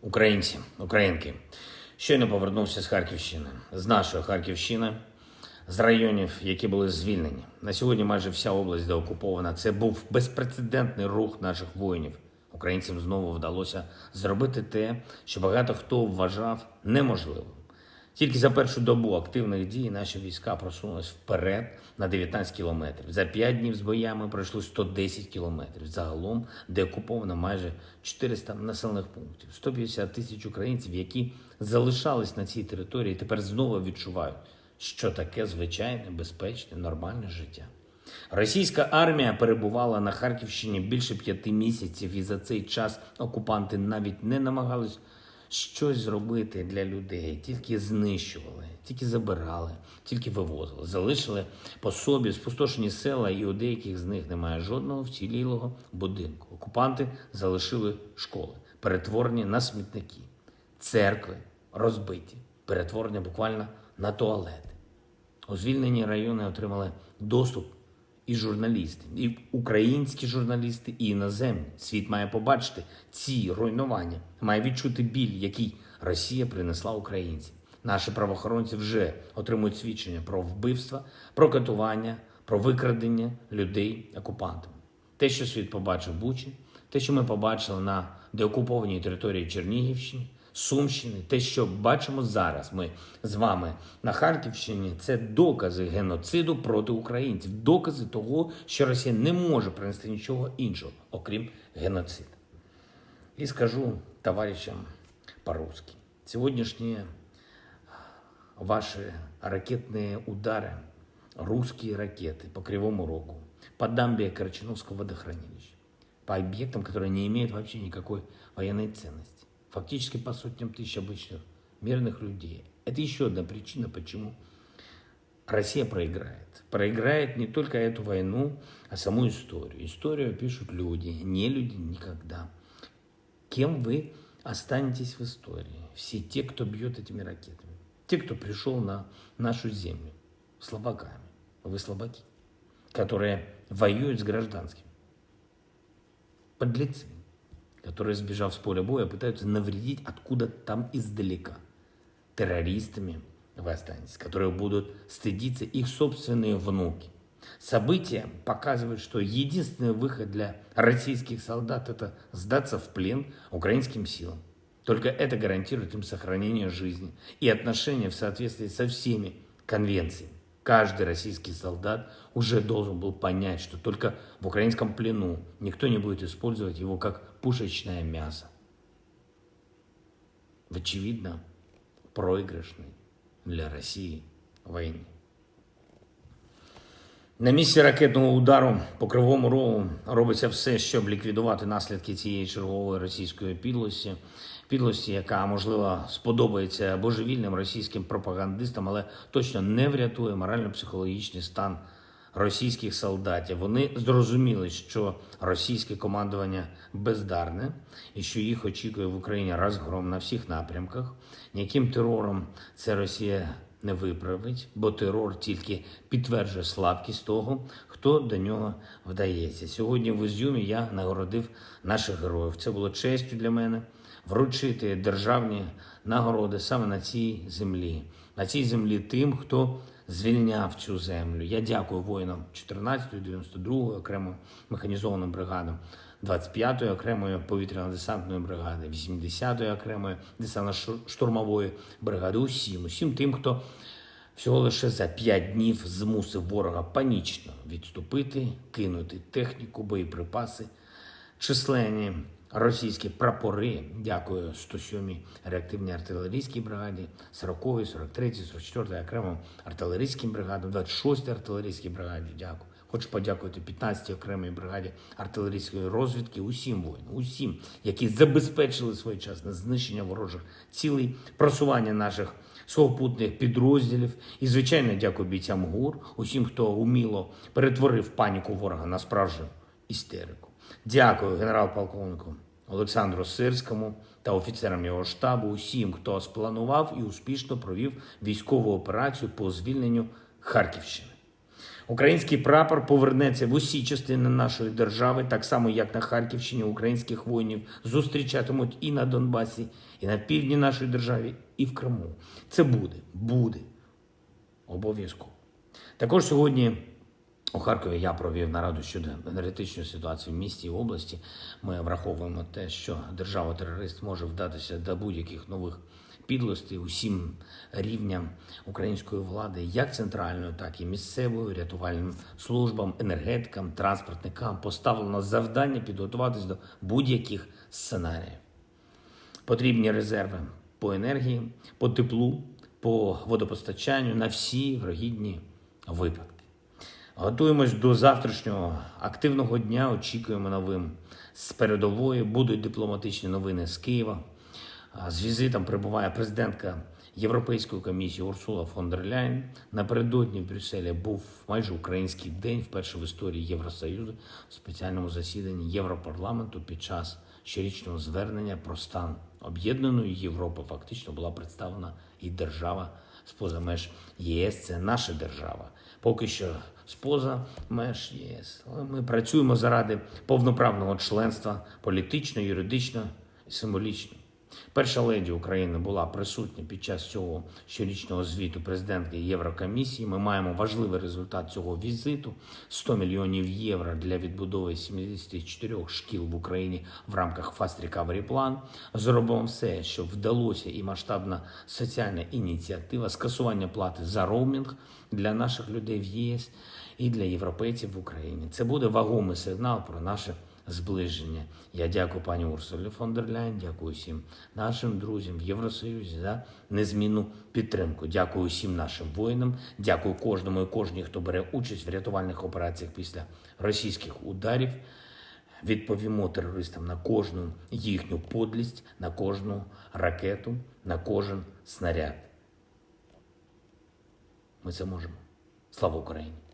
Українці, українки, щойно повернувся з Харківщини, з нашої Харківщини, з районів, які були звільнені. На сьогодні майже вся область деокупована. Це був безпрецедентний рух наших воїнів. Українцям знову вдалося зробити те, що багато хто вважав неможливим. Тільки за першу добу активних дій наші війська просунулись вперед на 19 кілометрів. За 5 днів з боями пройшли 110 кілометрів. Загалом деокуповано майже 400 населених пунктів. 150 тисяч українців, які залишались на цій території, тепер знову відчувають, що таке звичайне, безпечне, нормальне життя. Російська армія перебувала на Харківщині більше п'яти місяців, і за цей час окупанти навіть не намагались щось зробити для людей, тільки знищували, тільки забирали, тільки вивозили, залишили по собі спустошені села, і у деяких з них немає жодного вцілілого будинку. Окупанти залишили школи, перетворені на смітники, церкви розбиті, перетворені буквально на туалети. У звільнені райони отримали доступ і журналісти, і українські журналісти, і іноземні. Світ має побачити ці руйнування, має відчути біль, який Росія принесла українцям. Наші правоохоронці вже отримують свідчення про вбивства, про катування, про викрадення людей окупантами. Те, що світ побачив Бучі, те, що ми побачили на деокупованій території Чернігівщини, Сумщини, те, що бачимо зараз, ми з вами на Харківщині, це докази геноциду проти українців, докази того, що Росія не може принести нічого іншого, окрім геноциду. І скажу товарищам по-русски. Сегодняшние ваши ракетные удары, русские ракеты по Кривому Рогу, по дамбе Корчиновского водохранилища, по объектам, которые не имеют вообще никакой военной ценности, Фактически по сотням тысяч обычных мирных людей. Это еще одна причина, почему Россия проиграет. Проиграет не только эту войну, а саму историю. Историю пишут люди, не люди никогда. Кем вы останетесь в истории? Все те, кто бьет этими ракетами. Те, кто пришел на нашу землю слабаками. Вы слабаки, которые воюют с гражданскими. Подлецы, которые, сбежав с поля боя, пытаются навредить откуда там издалека. Террористами вы останетесь, которые будут стыдиться их собственные внуки. События показывают, что единственный выход для российских солдат – это сдаться в плен украинским силам. Только это гарантирует им сохранение жизни и отношения в соответствии со всеми конвенциями. Каждый российский солдат уже должен был понять, что только в украинском плену никто не будет использовать его как пушечное мясо. В очевидно проигрышной для Росії війні. На місці ракетного удару по Кривому Рогу робиться все, щоб ліквідувати наслідки цієї чергової російської підлості, підлості, яка можливо сподобається божевільним російським пропагандистам, але точно не врятує морально-психологічний стан російських солдатів. Вони зрозуміли, що російське командування бездарне і що їх очікує в Україні розгром на всіх напрямках. Ніяким терором це Росія не виправить, бо терор тільки підтверджує слабкість того, хто до нього вдається. Сьогодні в Ізюмі я нагородив наших героїв. Це було честю для мене вручити державні нагороди саме на цій землі, на цій землі тим, хто звільняв цю землю. Я дякую воїнам 14-ї, 92-ї окремої механізованої бригади, 25-ї окремої повітряно-десантної бригади, 80-ї окремої десантно-штурмової бригади. Усім, усім тим, хто всього лише за 5 днів змусив ворога панічно відступити, кинути техніку, боєприпаси, численні російські прапори. Дякую 107-й реактивній артилерійській бригаді, 40-й, 43-й, 44-й окремо артилерійським бригадам, 26-й артилерійській бригаді. Дякую. Хочу подякувати 15-й окремій бригаді артилерійської розвідки, усім воїнам, усім, які забезпечили своєчасне знищення ворожих цілей, просування наших сухопутних підрозділів. І, звичайно, дякую бійцям ГУР, усім, хто уміло перетворив паніку ворога на справжню істерику. Дякую генерал-полковнику Олександру Сирському та офіцерам його штабу, усім, хто спланував і успішно провів військову операцію по звільненню Харківщини. Український прапор повернеться в усі частини нашої держави, так само як на Харківщині українських воїнів зустрічатимуть і на Донбасі, і на півдні нашої держави, і в Криму. Це буде, буде обов'язково. Також сьогодні у Харкові я провів нараду щодо енергетичної ситуації в місті і області. Ми враховуємо те, що держава-терорист може вдатися до будь-яких нових підлостей усім рівням української влади, як центральної, так і місцевої, рятувальним службам, енергетикам, транспортникам поставлено завдання підготуватись до будь-яких сценаріїв. Потрібні резерви по енергії, по теплу, по водопостачанню на всі врогідні випадки. Готуємось до завтрашнього активного дня. Очікуємо новим з передової. Будуть дипломатичні новини з Києва. З візитом прибуває президентка Європейської комісії Урсула фон дер Ляйн. Напередодні в Брюсселі був майже український день, вперше в історії Євросоюзу, в спеціальному засіданні Європарламенту під час щорічного звернення про стан об'єднаної Європи. Фактично була представлена і держава споза меж ЄС. Це наша держава. Поки що споза меж ЄС. Ми працюємо заради повноправного членства політично, юридично і символічно. Перша леді України була присутня під час цього щорічного звіту президентки Єврокомісії. Ми маємо важливий результат цього візиту: 100 мільйонів євро для відбудови 74 шкіл в Україні в рамках Fast Recovery Plan. Зробимо все, щоб вдалося і масштабна соціальна ініціатива скасування плати за роумінг для наших людей в ЄС і для європейців в Україні. Це буде вагомий сигнал про наше зближення. Я дякую пані Урсулі фон дер Ляйн, дякую всім нашим друзям в Євросоюзі за незмінну підтримку. Дякую всім нашим воїнам. Дякую кожному і кожній, хто бере участь в рятувальних операціях після російських ударів. Відповімо терористам на кожну їхню подлість, на кожну ракету, на кожен снаряд. Ми це можемо. Слава Україні!